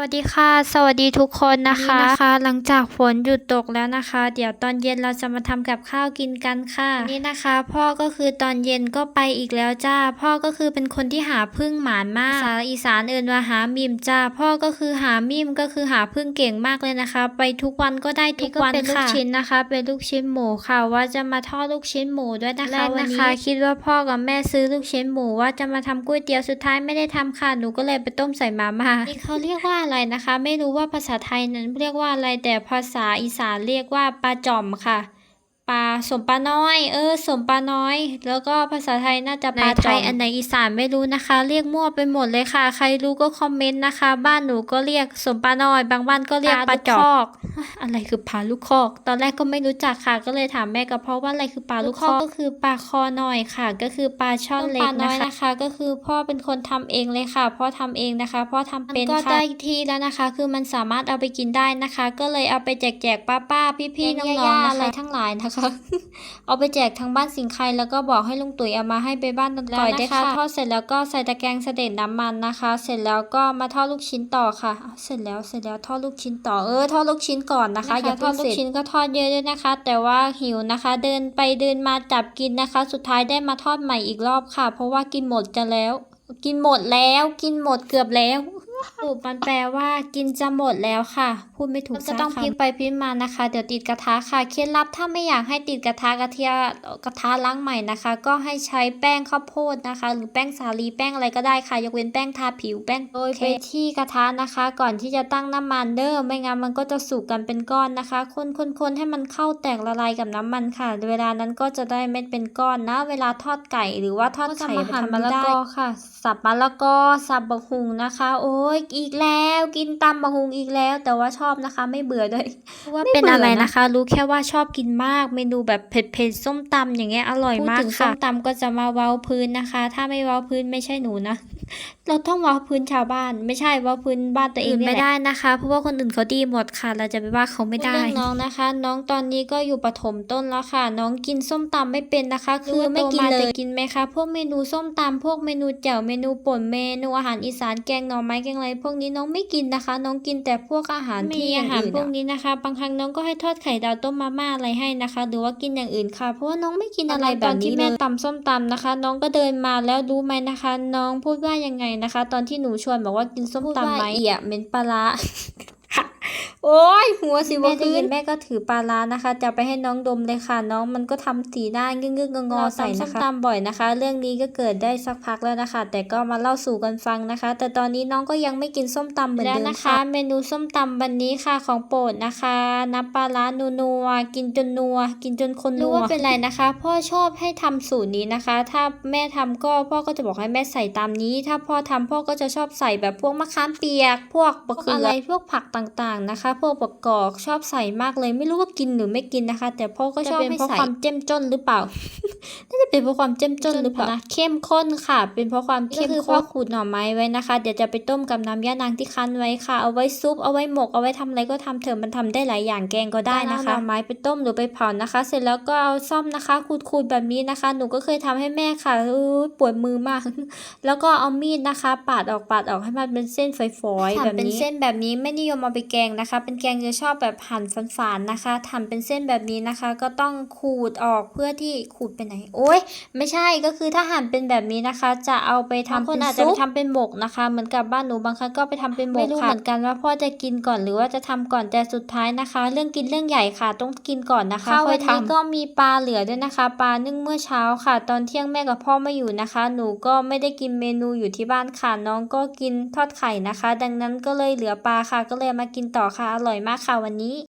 วัสดีค่ะ สวัสดีทุกคนนะคะนะคะ หลังจากฝนหยุดตกแล้วนะคะ เดี๋ยวตอนเย็นเราจะมาทำกับข้าวกินกันค่ะ นี่นะคะ พ่อก็คือตอนเย็นก็ไปอีกแล้วจ้า พ่อก็คือเป็นคนที่หาพึ่งหมานมาก ภาษาอีสานเอินว่าหามิมจ้า พ่อก็คือหามิมก็คือหาพึ่งเก่งมากเลยนะคะ ไปทุกวันก็ได้ทุกวันค่ะเป็นลูกชิ้นนะคะ เป็นลูกชิ้นหมูค่ะ ว่าจะมาทอดลูกชิ้นหมูด้วยนะคะวันนี้คิดว่าพ่อกับแม่ซื้อลูกชิ้นหมูว่าจะมาทำก๋วยเตี๋ยวสุดท้ายไม่ได้ทำค่ะ หนูก็เลยไปต้มใส่มาม่านี่เขาเรียกว่าอะไรนะคะ ไม่รู้ว่าภาษาไทยนั้นเรียกว่าอะไรแต่ภาษาอีสานเรียกว่าปลาจ่อมค่ะ ปลาสมปลาน้อย เออ สมปลาน้อย แล้วก็ภาษาไทยน่าจะปลาไทยอันไหนอีสานไม่รู้นะคะ เรียกมั่วไปหมดเลยค่ะ ใครรู้ก็คอมเมนต์นะคะ บ้านหนูก็เรียกสมปลาน้อย บางบ้านก็เรียกปลาจอกอะไรคือปลาลูกคอก ตอนแรกก็ไม่รู้จักค่ะ ก็เลยถามแม่กับพ่อว่าอะไรคือปลาลูกคอกก็คือปลาคอหน่อยค่ะ ก็คือปลาช่อนเล็กนะคะนะคะก็คือพ่อเป็นคนทำเองเลยค่ะ พ่อทำเองนะคะ พ่อทำเป็นก็ได้ที่แล้วนะคะ คือมันสามารถเอาไปกินได้นะคะ ก็เลยเอาไปแจกแจกป้าป้าพี่พี่ๆน้องๆอะไรทั้งหลายนะคะเอาไปแจกทางบ้านสิงไคแล้วก็บอกให้ลุงตุ๋ยเอามาให้ไปบ้านต้นก่อยได้วยค่ะทอดเสร็จแล้วก็ใส่ตะแกรงเสด็จน้ำมันนะคะ เสร็จแล้วก็มาทอดลูกชิ้นต่อค่ะอ้าวเสร็จแล้วเสร็จแล้วทอดลูกชิ้นต่อเออทอดลูกชิ้นก่อนนะคะอย่าทอดลูกชิ้นก็ทอดเยอะด้วยนะคะ แต่ว่าหิวนะคะ เดินไปเดินมาจับกินนะคะ สุดท้ายได้มาทอดใหม่อีกรอบค่ะ เพราะว่ากินหมดจะแล้ว กินหมดแล้วกินหมดเกือบแล้ว สูตรมันแปลว่ากินจะหมดแล้วค่ะ พูดไม่ถูกก็ต้องพลิกไปพลิกมานะคะ เดี๋ยวติดกระทะค่ะ เคล็ดลับถ้าไม่อยากให้ติดกระทะกระเทียกระทะล้างใหม่นะคะ ก็ให้ใช้แป้งข้าวโพดนะคะ หรือแป้งสาลีแป้งอะไรก็ได้ค่ะ ยกเว้นแป้งทาผิวแป้งโรยไปที่กระทะนะคะ ก่อนที่จะตั้งน้ำมันเด้อไม่งั้นมันก็จะสุกกันเป็นก้อนนะคะ คนคนคนให้มันเข้าแตกละลายกับน้ำมันค่ะ เวลานั้นก็จะได้เม็ดเป็นก้อนนะ เวลาทอดไก่หรือว่าทอดไข่ก็ทำอาหารทำมะละกอค่ะ สับมะละกอสับบะหุงนะคะ โอ้ยอีกแล้ว กินตำบะหุงอีกแล้ว แต่ว่าชอบนะคะ ไม่เบื่อด้วยว่าไม่เป็นเบื่ออะไรนะนะคะ รู้แค่ว่าชอบกินมาก เมนูแบบเผ็ดๆส้มตำอย่างเงี้ยอร่อยมากพูดถึงส้ค่ะมส้มตำก็จะมาเว้าพื้นนะคะ ถ้าไม่เว้าพื้นไม่ใช่หนูนะ เราต้องเว้าพื้นชาวบ้าน ไม่ใช่เว้าพื้นบ้านตัวเองไม่ได้นะคะ เพราะว่าคนอื่นเขาดีหมดค่ะ เราจะไปว่าเขาไม่ได้น้องนะคะ น้องตอนนี้ก็อยู่ปฐมต้นแล้วค่ะ น้องกินส้มตำไม่เป็นนะคะ คือไม่กินเลยกินไหมคะ พวกเมนูส้มตำพวกเมนูแจ่วเมนูป่นเมนูอาหารอีสานแกงหน่อไม้แกงอะไรพวกนี้น้องไม่กินนะคะ น้องกินแต่พวกอาหารที่อาหารพวกนี้นะคะ บางครั้งน้องก็ให้ทอดไข่ดาวต้มมาม่าอะไรให้นะคะ หรือว่ากินอย่างอื่นค่ะ เพราะว่าน้องไม่กินอะไรแบบนี้เลยตำส้มตำนะคะ น้องก็เดินมาแล้วรู้ไหมนะคะ น้องพูดว่ายังไงนะคะ ตอนที่หนูชวนบอกว่ากินส้มตำไหมเอียเหม็นปลาร้า โอ้ยหัวสิวแม่ได้คืยินนแม่ก็ถือปลาร้านะคะ จะไปให้น้องดมเลยค่ะ น้องมันก็ทำสีหน้างึกงึกงอๆใส่นะคะส้มตำบ่อยนะคะ เรื่องนี้ก็เกิดได้สักพักแล้วนะคะ แต่ก็มาเล่าสู่กันฟังนะคะ แต่ตอนนี้น้องก็ยังไม่กินส้มตำเหมือนเดิมนะคะ เมนูส้มตำวันนี้ค่ะของโปรดนะคะน้ำปลาร้านัวๆกินจนนัว กินจนคนนัว รู้ว่าเป็นไรนะคะ พ่อชอบให้ทำสูตรนี้นะคะ ถ้าแม่ทำก็พ่อก็จะบอกให้แม่ใส่ตามนี้ ถ้าพ่อทำพ่อก็จะชอบใส่แบบพวกมะขามเปียก พวกบะเขืออะไรพวกผักต่างๆนะคะพวกประกอบชอบใส่มากเลย ไม่รู้ว่ากินหรือไม่กินนะคะ แต่พ่อก็ชอบให้ใส่ความเจ้มจนหรือเปล่า น่าจะเป็นเพราะความเจ้มจนหรือเปล่านะเข้มข้นค่ะ เป็นเพราะความเข้มข้นพ่อขูดหน่อไม้ไว้นะคะ เดี๋ยวจะไปต้มกับน้ำย่านางที่คั้นไว้ค่ะ เอาไว้ซุปเอาไว้หมกเอาไว้ทำอะไรก็ทำเถอะมันทำได้หลายอย่างแกงก็ได้นะคะหน่อไม้ไปต้มหรือไปเผานะคะ เสร็จแล้วก็เอาซ่อมนะคะขูดๆแบบนี้นะคะ หนูก็เคยทำให้แม่ค่ะเออปวดมือมาก แล้วก็เอามีดนะคะ ปาดออกปาดออกให้มันเป็นเส้นฝอยๆแบบนี้เป็นเส้นแบบนี้ไม่นิยมเอาไปแกงนะคะ เป็นแกงจะชอบแบบหั่นฝานๆนะคะทำเป็นเส้นแบบนี้นะคะ ก็ต้องขูดออกเพื่อที่ขูดไปไหนโอ๊ยไม่ใช่ก็คือถ้าหั่นเป็นแบบนี้นะคะ จะเอาไปทำบางคนเป็นอาจซุจะปไปทำเป็นหมกนะคะ เหมือนกับบ้านหนูบางครั้งก็ไปทำเป็นหมกไม่รู้ค่ะเหเหมืมืออนนกันว่าพ่อจะกินก่อนหรือว่าจะทำก่อนแต่สุดท้ายนะคะ เรื่องกินเรื่องใหญ่ค่ะ ต้องกินก่อนนะคะข้าวค่อยวันนี้ทำก็มีปลาเหลือด้วยนะคะ ปลานึ่งเมื่อเช้าค่ะ ตอนเที่ยงแม่กับพ่อไม่อยู่นะคะ หนูก็ไม่ได้กินเมนูอยู่ที่บ้านค่ะน้องก็กินทอดไข่นะคะ ดังนั้นก็เลยเหลือปลาค่ะ ก็เลยมากินต่อค่ะอร่อยมากค่ะวันนี้